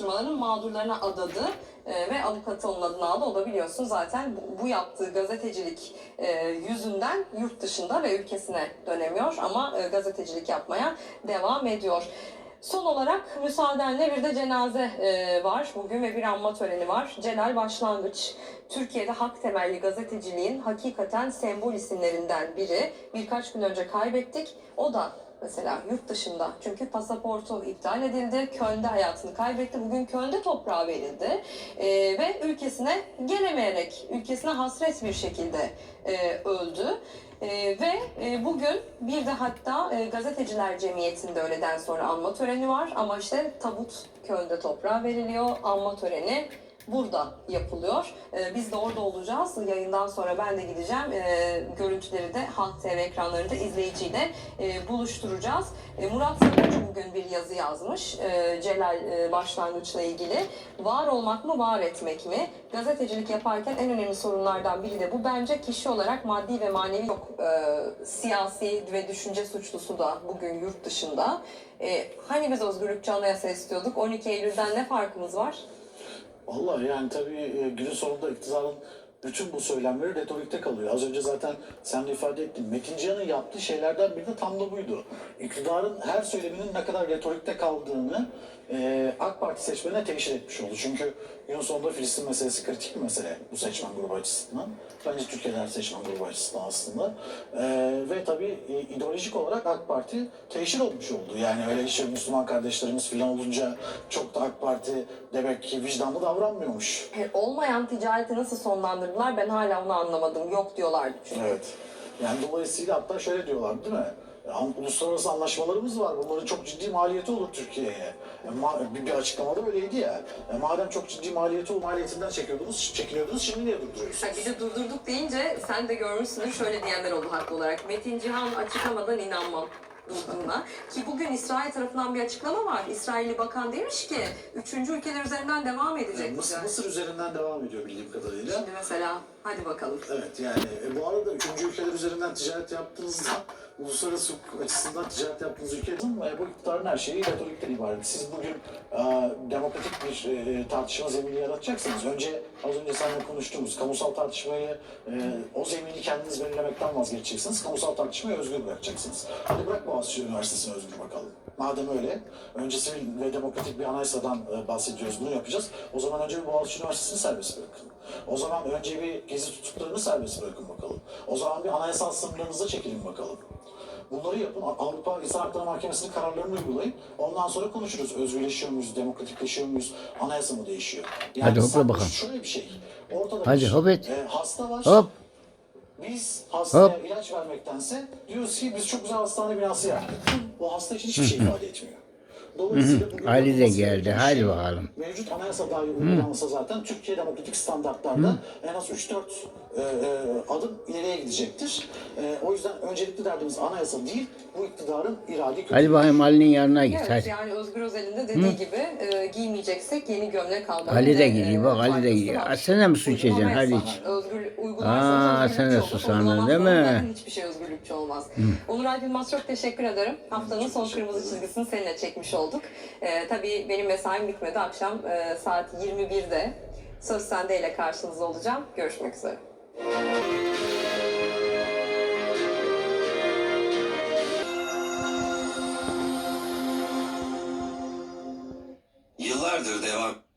soruşturmaların mağdurlarına adadı e, ve avukatı onun adını aldı. O da biliyorsun zaten bu, yaptığı gazetecilik e, yüzünden yurt dışında ve ülkesine dönemiyor ama e, gazetecilik yapmaya devam ediyor. Son olarak müsaadenle bir de cenaze e, var bugün ve bir anma töreni var. Celal Başlangıç, Türkiye'de hak temelli gazeteciliğin hakikaten sembol isimlerinden biri. Birkaç gün önce kaybettik. O da mesela yurt dışında çünkü pasaportu iptal edildi. Köln'de hayatını kaybetti. Bugün Köln'de toprağa verildi. E, ve ülkesine gelemeyerek, ülkesine hasret bir şekilde e, öldü. E, ve e, bugün bir de hatta e, Gazeteciler Cemiyeti'nde öğleden sonra anma töreni var. Ama işte tabut Köln'de toprağa veriliyor. Anma töreni burada yapılıyor. E, biz de orada olacağız. Yayından sonra ben de gideceğim. E, görüntüleri de Halk TV ekranlarında izleyiciyle e, buluşturacağız. E, Murat Sabuncu bugün bir yazı yazmış. E, Celal e, başlangıçla ilgili. Var olmak mı, var etmek mi? Gazetecilik yaparken en önemli sorunlardan biri de bu. Bence kişi olarak maddi ve manevi yok. Siyasi ve düşünce suçlusu da bugün yurt dışında. E, hani biz özgürlükçü anayasa istiyorduk? 12 Eylül'den ne farkımız var? Vallahi yani tabii e, günün sonunda iktidarın bütün bu söylemleri retorikte kalıyor. Az önce zaten sen de ifade ettin. Metin Cihan'ın yaptığı şeylerden biri de tam da buydu. İktidarın her söyleminin ne kadar retorikte kaldığını e, AK Parti seçmenine teşhir etmiş oldu. Çünkü günün sonunda Filistin meselesi kritik bir mesele bu seçmen grubu açısından. Bence Türkiye'de her seçmen grubu açısından aslında. E, ve tabii e, ideolojik olarak AK Parti teşhir olmuş oldu. Yani öyle işte Müslüman kardeşlerimiz falan olunca çok da AK Parti demek ki vicdanlı davranmıyormuş. E, olmayan ticareti nasıl sonlandırdılar ben hala onu anlamadım. Yok diyorlardı çünkü. Evet. Yani dolayısıyla hatta şöyle diyorlar değil mi? An- Uluslararası anlaşmalarımız var. Bunların çok ciddi maliyeti olur Türkiye'ye. Ma- bir, açıklamada öyleydi ya. E, madem çok ciddi maliyeti o maliyetinden çekiyordunuz, çekiniyordunuz şimdi niye Ha, durduruyorsunuz? bir de durdurduk deyince sen de görmüşsündür şöyle diyenler oldu haklı olarak. Metin Cihan açıklamadan inanmam durduğuna. Ki bugün İsrail tarafından bir açıklama var. İsrailli bakan demiş ki üçüncü ülkeler üzerinden devam edecek. Mısır, ticaret. Mısır üzerinden devam ediyor bildiğim kadarıyla. Şimdi mesela hadi bakalım. Evet yani e, bu arada üçüncü ülkeler üzerinden ticaret yaptığınızda uluslararası hukuk açısından ticaret yaptığınız ülke e, bu iktidarın her şeyi retorikten ibaret. Siz bugün e, demokratik bir e, tartışma zemini yaratacaksınız. Önce az önce seninle konuştuğumuz kamusal tartışmayı e, o zemini kendiniz belirlemekten vazgeçeceksiniz. Kamusal tartışmayı özgür bırakacaksınız. Hadi bırak Boğaziçi Üniversitesi'ni özgür bakalım. Madem öyle, önce sivil ve demokratik bir anayasadan e, bahsediyoruz, bunu yapacağız. O zaman önce bir Boğaziçi Üniversitesi'ni serbest bırakın. O zaman önce bir gezi tutuklarını serbest bırakın bakalım. O zaman bir anayasal sınırlarınıza çekilin bakalım. Bunları yapın. Avrupa İnsan Hakları Mahkemesi'nin kararlarını uygulayın. Ondan sonra konuşuruz. Özgürleşiyor muyuz, demokratikleşiyor muyuz, anayasa mı değişiyor? Yani Hadi hopla bakalım. Şöyle bir şey. Ortada Hadi bir hop et. e, hasta var. Hop. Biz hastaya Hop. ilaç vermektense diyoruz ki biz çok güzel hastane binası yaptık. O hasta için hiçbir şey ifade etmiyor. Dolayısıyla Ali de geldi. Hadi şey, bakalım. Mevcut anayasa dahi uygulansa zaten Türkiye demokratik standartlarda en az 3-4 e, e, adım ileriye gidecektir. E, o yüzden öncelikli derdimiz anayasa değil, bu iktidarın iradi kötü. Hadi bakayım Ali'nin yanına git Evet hadi. yani Özgür Özel'in de dediği gibi e, giymeyeceksek yeni gömlek almak. Ali de e, gidiyor, bak Ali de gidiyor. var. Aa, sen de mi su içeceksin? Hadi iç. Özgür, Aa, sen de susandın, değil mi? Hiçbir şey özgürlükçü olmaz. Onur Alp Yılmaz çok teşekkür ederim. Haftanın son kırmızı çizgisini seninle çekmiş olduk. E, tabii benim mesaim bitmedi. Akşam e, saat 21'de Söz Sende ile karşınızda olacağım. Görüşmek üzere. Yıllardır devam